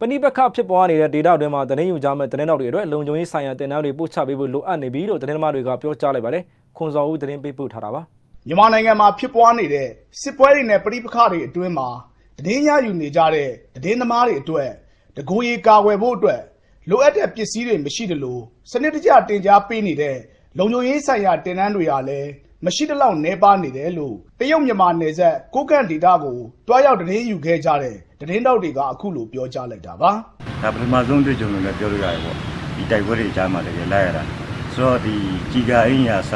ပဏိပခဖြစ်ပွားနေတဲ့ဒေတာအတွင်းမှာသတင်းယူကြမဲ့သတင်းတောက်တွေအတွက်လုံခြုံရေးဆိုင်ရာတင်ဒဏ်တွေပို့ချပေးဖို့လိုအပ်နေပြီလို့သတင်းသမားတွေကပြောကြားလိုက်ပါတယ်ခွန်စော်ဦးသတင်းပေးပို့ထားတာပါမြန်မာနိုင်ငံမှာဖြစ်ပွားနေတဲ့စစ်ပွဲတွေနဲ့ပြည်ပခတွေအတွင်းမှာတည်င်းရယူနေကြတဲ့တည်င်းသမားတွေအတွက်တကူရီကာကွယ်ဖို့အတွက်လိုအပ်တဲ့ပစ္စည်းတွေမရှိသလိုစနစ်တကျတင် जा ပေးနေတဲ့လုံခြုံရေးဆိုင်ရာတင်နန်းတွေကလည်း မရှိတဲ့လောက်နှဲပါနေတယ်လို့တရုတ်မြန်မာနယ်စပ်ကိုကန့်ဒေတာကိုတွားရောက်တည်င်းယူခဲ့ကြတဲ့တည်င်းတောက်တွေကအခုလိုပြောကြားလိုက်တာပါ ဒါပထမဆုံးတွေ့ကြုံလို့လည်းပြောလို့ရတယ်ပေါ့ဒီတိုက်ပွဲတွေကြားမှာလည်းလိုက်ရတာဆိုတော့ဒီကြီးကအင်းရာစ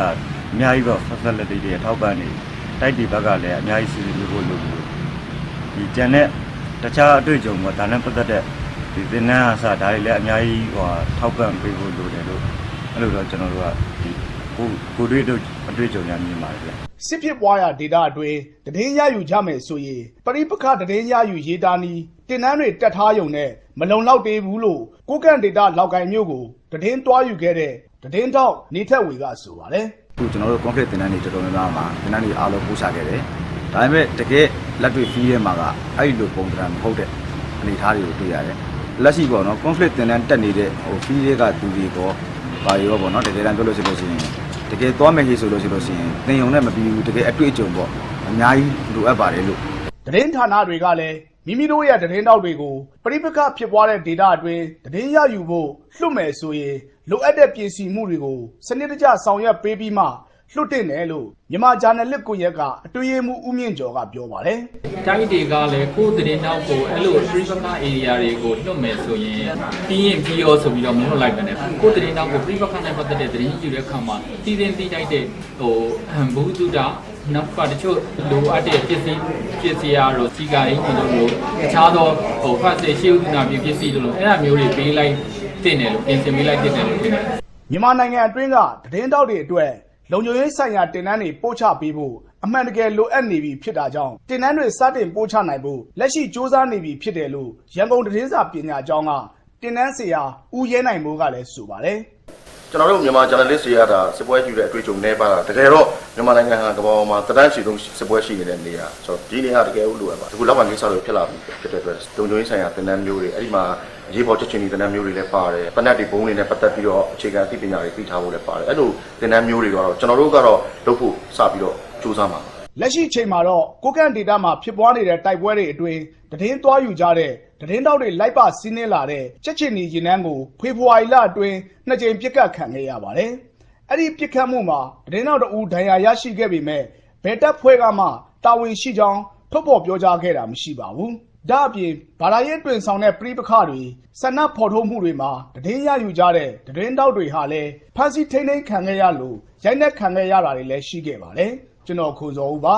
အများကြီးပေါ့ဖက်ဖက်လက်တွေထောက်ပံ့နေတိုက်တီဘက်ကလည်းအများကြီးစီစဉ်လို့လို့ဒီကျန်တဲ့တခြားအတွေ့အကြုံပေါ့ဒါနဲ့ပတ်သက်တဲ့ဒီသင်္นานအစဒါတွေလည်းအများကြီးဟိုထောက်ပံ့ပေးဖို့လိုတယ်လို့အဲ့လိုတော့ကျွန်တော်တို့ကဒီ ကိုကိုတွေ့တို့အတွေ့အကြုံများမြင်ပါတယ်ဗျစစ်ဖြစ်ပွားရာဒေတာအတွင်းတည်င်းရယူကြမယ်ဆိုရင်ပရိပခတည်င်းရယူရေးတာနီတင်နန်းတွေတက်ထားယုံနဲ့မလုံလောက်သေးဘူးလို့ကိုကန့်ဒေတာလောက်ကိုင်မျိုးကိုတည်င်းတွားယူခဲ့တဲ့တည်င်းတော့နေထက်ဝေကဆိုပါတယ်အခုကျွန်တော်တို့ conflict တင်တန်းတွေတော်တော်များများမှာတင်တန်းတွေအားလုံးပို့ချခဲ့တယ်။ဒါပေမဲ့တကယ်လက်တွေ့ fee ထဲမှာကအဲ့ဒီလိုပုံစံမဟုတ်တဲ့အနေအထားတွေကိုတွေ့ရတယ်။လက်ရှိပေါ့နော် conflict တင်တန်းတက်နေတဲ့ဟို fee တွေကသူတွေပေါ့ဘာတွေရောပေါ့နော်တကယ်တမ်းပြောလို့ရှိလို့ရှိရင် တကယ်သွားမယ်ကြီးဆိုလို့ရှိလို့ရှိရင်သင်ယုံနဲ့မပြီးဘူးတကယ်အတွေ့အကြုံပေါ့အများကြီးလိုအပ်ပါတယ်လို့တည်င်းဌာနတွေကလည်းမိမိတို့ရဲ့တည်င်းတောက်တွေကိုပရိပခဖြစ်ပွားတဲ့ဒေတာအတွင်းတည်င်းရယူဖို့လွတ်မယ်ဆိုရင်လိုအပ်တဲ့ပြင်ဆင်မှုတွေကိုစနစ်တကျဆောင်ရွက်ပေးပြီးမှ လွတ်တင်တယ်လို့မြန်မာဂျာနယ်လစ်ကွန်ရက်ကအတွေ့အမှုဦးမြင့်ကျော်ကပြောပါတယ်တိုင်းတွေကလည်းကိုယ်တရင်နောက်ကိုအဲ့လို free fire area တွေကိုလွတ်မယ်ဆိုရင်ပြီးရင်ပြီးရောဆိုပြီးတော့မလွတ်လိုက်ပါနဲ့ကိုယ်တရင်နောက်ကို free fire နဲ့ပတ်သက်တဲ့တရင်ယူတဲ့အခါမှာတည်တင်တည်တိုက်တဲ့ဟိုဘူဒုတာနောက်ကတချို့လိုအပ်တဲ့ပစ္စည်းပစ္စည်းအားတော့စီကာအင်ဂျင်တို့လိုအခြားသောဟိုဖတ်စေရှေးဥဒနာပြပစ္စည်းတို့လိုအဲ့ဒါမျိုးတွေပေးလိုက်တင်တယ်လို့ပြင်ဆင်ပေးလိုက်တင်တယ်လို့ထင်တယ်မြန်မာနိုင်ငံအတွင်းကသတင်းတောက်တွေအတွက် လုံခြုံရေးဆိုင်ရာတင်နန်းတွေပို့ချပေးဖို့အမှန်တကယ်လိုအပ်နေပြီဖြစ်တာကြောင့်တင်နန်းတွေစတင်ပို့ချနိုင်ဖို့လက်ရှိစ조사နေပြီဖြစ်တယ်လို့ရန်ကုန်သတင်းစာပညာကျောင်းကတင်နန်းဆရာဦးရဲနိုင်မိုးကလည်းဆိုပါတယ် ကျွန်တော်တို့မြန်မာ journalist တွေရတာစစ်ပွဲကြည့်တဲ့အတွေ့အကြုံနဲ့ပါတာတကယ်တော့မြန်မာနိုင်ငံဟာကမ္ဘာပေါ်မှာတဒန်းချီဆုံးစစ်ပွဲရှိနေတဲ့နေရာဆိုတော့ဒီနေရာတကယ်လို့လိုရပါအခုလောက်မှကိစ္စတွေဖြစ်လာပြီဖြစ်တဲ့အတွက်တုံကြုံရေးဆိုင်ရာသင်တန်းမျိုးတွေအဲ့ဒီမှာရေးပေါ်ချက်ချင်းဒီသင်တန်းမျိုးတွေလည်းပါတယ်ပနက်တွေဘုံတွေနဲ့ပတ်သက်ပြီးတော့အခြေခံအသိပညာတွေသိထားဖို့လည်းပါတယ်အဲ့လိုသင်တန်းမျိုးတွေကတော့ကျွန်တော်တို့ကတော့လုပ်ဖို့စပြီးတော့စူးစမ်းပါလက်ရှိချိန်မှာတော့ကိုကန့်ဒေတာမှာဖြစ်ပွားနေတဲ့တိုက်ပွဲတွေအတွင်းသတင်းသွားယူကြတဲ့ သတင်းတောက်တွေလိုက်ပါစီးနှင်းလာတဲ့ချက်ချင်းနီရင်နှန်းကိုဖေဖော်ဝါရီလအတွင်းနှစ်ကြိမ်ပြစ်ခတ်ခံခဲ့ရပါတယ်။အဲ့ဒီပြစ်ခတ်မှုမှာသတင်းတောက်တအူဒဏ်ရာရရှိခဲ့ပေမဲ့ဘယ်တပ်ဖွဲ့ကမှတာဝန်ရှိကြောင်းထုတ်ဖော်ပြောကြားခဲ့တာမရှိပါဘူး။ဒါအပြင်ဗလာရဲတွင်ဆောင်တဲ့ပြိပခတွေဆန္ဒဖော်ထုတ်မှုတွေမှာသတင်းရယူကြတဲ့သတင်းတောက်တွေဟာလည်းဖမ်းဆီးထိန်းသိမ်းခံခဲ့ရလို့ရိုက်နှက်ခံခဲ့ရတာတွေလည်းရှိခဲ့ပါတယ်။ကျွန်တော်ခွန်စောဦးပါ